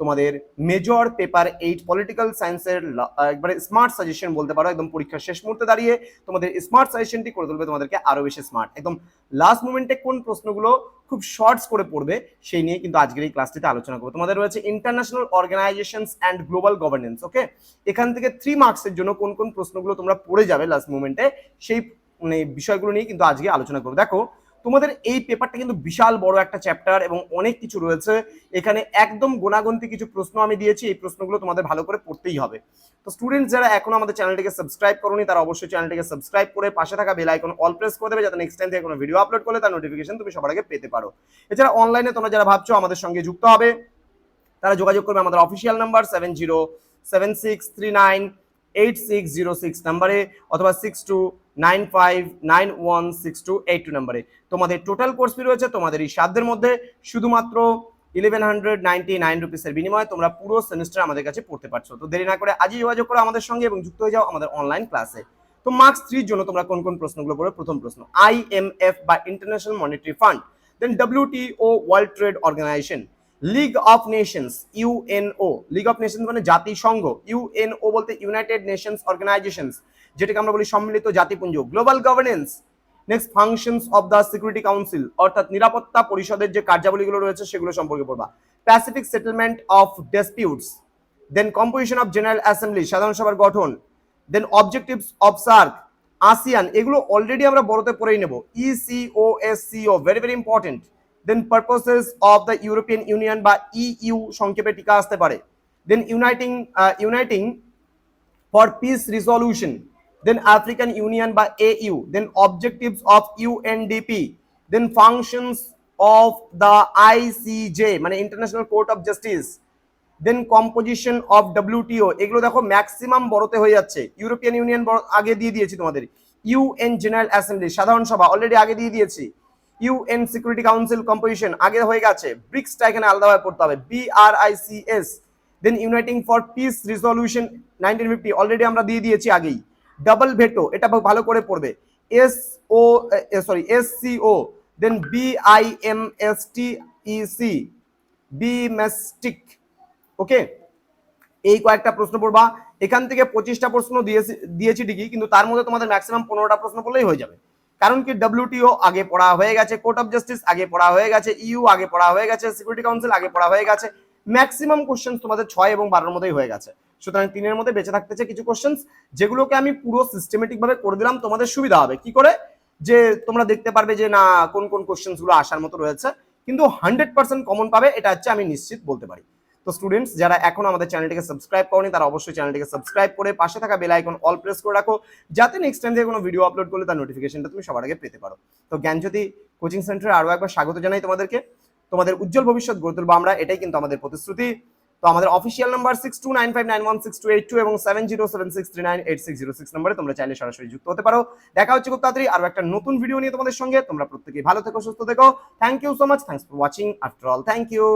তোমাদের major paper eight political সায়েন্সের একবারে স্মার্ট সাজেশন বলতে পারো, একদম পরীক্ষার শেষ মুহূর্তে দাঁড়িয়ে তোমাদের স্মার্ট সাজেশনটি করে তুলবে তোমাদেরকে আরও বেশি স্মার্ট একদম লাস্ট মোমেন্টে কোন প্রশ্নগুলো খুব শর্টস করে পড়বে, সেই নিয়ে কিন্তু আজকের এই ক্লাসটিতে আলোচনা করব। তোমাদের রয়েছে International Organisations and Global Governance okay এখান থেকে থ্রি মার্কসের জন্য কোন কোন প্রশ্নগুলো তোমরা পড়ে যাবে লাস্ট মোমেন্টে সেই মানে বিষয়গুলো নিয়ে কিন্তু আজকে আলোচনা করব। দেখো তোমাদের এই পেপারটা কিন্তু বিশাল বড় একটা চ্যাপ্টার এবং অনেক কিছু রয়েছে। এখানে একদম গোনাগন্তি কিছু প্রশ্ন আমি দিয়েছি, এই প্রশ্নগুলো তোমাদের ভালো করে পড়তেই হবে। তো স্টুডেন্ট যারা এখনও আমাদের চ্যানেলটিকে সাবস্ক্রাইব করোনি, তারা অবশ্যই চ্যানেলটিকে সাবস্ক্রাইব করে পাশে থাকা বেল আইকন অল প্রেস করে দেবে, যাতে নেক্সট টাইম থেকে কোনো ভিডিও আপলোড করলে তার নোটিফিকেশন তুমি সবার আগে পেতে পারো। এছাড়া অনলাইনে তোমরা যারা ভাবছ আমাদের সঙ্গে যুক্ত হবে, তারা যোগাযোগ করবে আমাদের official number seven zero seven six three nine eight six zero six নাম্বারে অথবা six two nine five nine one six two eight two নাম্বারে। তোমাদের টোটাল কোর্স ফি রয়েছে, তোমাদের এই সাধ্যের মধ্যে শুধুমাত্র ইলেভেন হান্ড্রেড নাইনটি নাইন রুপিসের বিনিময়ে তোমরা পুরো সেমিস্টার আমাদের কাছে পড়তে পারছ। তো দেরি না করে আজই যোগাযোগ করো আমাদের সঙ্গে এবং যুক্ত হয়ে যাও আমাদের অনলাইন ক্লাসে তো মার্কস থ্রির জন্য তোমরা কোন কোন প্রশ্নগুলো পড়বে প্রথম প্রশ্ন আইএমএফ বা International Monetary Fund then WTO World Trade Organisation League of Nations UNO League of Nations মানে জাতিসংঘ ইউএনও বলতে ইউনাইটেড নেশনস অর্গানাইজেশনস যেটাকে আমরা বলি সম্মিলিত জাতিপুঞ্জ। Global governance next functions of the Security Council অর্থাৎ নিরাপত্তা পরিষদের যে কার্যাবলীগুলো রয়েছে সেগুলো সম্পর্কে পড়বা। Pacific settlement of disputes then composition of General Assembly সাধারণ সভার গঠন then objectives of SAARC ASEAN এগুলো অলরেডি আমরা বড়তে পড়েই নেব। E ECOSOC very very important then purposes of the European Union বা ইইউ সংক্ষেপে টিকা আসতে পারে। Then uniting uniting for peace resolution then African Union বা A U then objectives of UNDP then functions of the ICJ মানে International Court of Justice then composition of WTO এগুলো দেখো maximum বড়তে হয়ে যাচ্ছে। ইউরোপিয়ান ইউনিয়ন আগে দিয়ে দিয়েছি তোমাদের। ইউএন জেনারেল অ্যাসেম্বলি সাধারণ সভা অলরেডি আগে দিয়ে দিয়েছি। ইউএন সিকিউরিটি কাউন্সিল কম্পোজিশন আগে হয়ে গেছে। ব্রিক্সটা এখানে আলাদাভাবে পড়তে হবে। BRICS then uniting for peace resolution nineteen fifty already আমরা দিয়ে দিয়েছি আগেই। ডাবল ভেটো এটা ভালো করে পড়বে। S O sorry S C O then BIMSTEC BIMSTEC okay এই কয়েকটা প্রশ্ন পড়বা। এখান থেকে পঁচিশটা প্রশ্ন দিয়েছি দিয়েছি ঠিকই, কিন্তু তার মধ্যে তোমাদের ম্যাক্সিমাম পনেরোটা প্রশ্ন পড়লেই হয়ে যাবে। কারণ কি ডব্লিউটিও আগে পড়া হয়ে গেছে কোর্ট অফ জাস্টিস আগে পড়া হয়ে গেছে ইউ আগে পড়া হয়ে গেছে সিকিউরিটি কাউন্সিল আগে পড়া হয়ে গেছে। ম্যাক্সিমাম কোশ্চেন তোমাদের ছয় এবং বারোর মধ্যেই হয়ে গেছে। সুতরাং তিনের মধ্যে বেঁচে থাকতেছে কিছু কোশ্চেন যেগুলোকে আমি পুরো সিস্টেমেটিক ভাবে করে দিলাম, তোমাদের সুবিধা হবে। কি করে? যে তোমরা দেখতে পারবে যে না, কোন কোন কোশ্চেনগুলো আসার মতো রয়েছে। কিন্তু হান্ড্রেড পার্সেন্ট কমন পাবে, এটা হচ্ছে আমি নিশ্চিত বলতে পারি। তো স্টুডেন্টস যারা এখন আমাদের চ্যানেলটিকে সাবস্ক্রাইব করনি, তারা অবশ্যই চ্যানেলটিকে সাবস্ক্রাইব করে পাশে থাকা বেল আইকন অল প্রেস করে রাখো, যাতে নেক্সট টাইম থেকে কোনো ভিডিও আপলোড করলে তার নোটিফিকেশনটা তুমি সবার আগে পেতে পারো। তো জ্ঞানজ্যোতি কোচিং সেন্টারে আরও একবার স্বাগত জানাই তোমাদেরকে। তোমাদের উজ্জ্বল ভবিষ্যৎ গড়ে তুলবো আমরা, এটাই কিন্তু আমাদের প্রতিশ্রুতি। তো আমাদের official number six two nine five nine one six two eight two এবং seven zero seven six three nine eight six zero six নম্বরে তোমরা চাইলে সরাসরি যুক্ত হতে পারো। দেখা হচ্ছে খুব তাড়াতাড়ি আরও একটা নতুন ভিডিও নিয়ে তোমাদের সঙ্গে। তোমরা প্রত্যেকেই ভালো থেকো, সুস্থ থেকো। Thank you so much thanks for watching after all thank you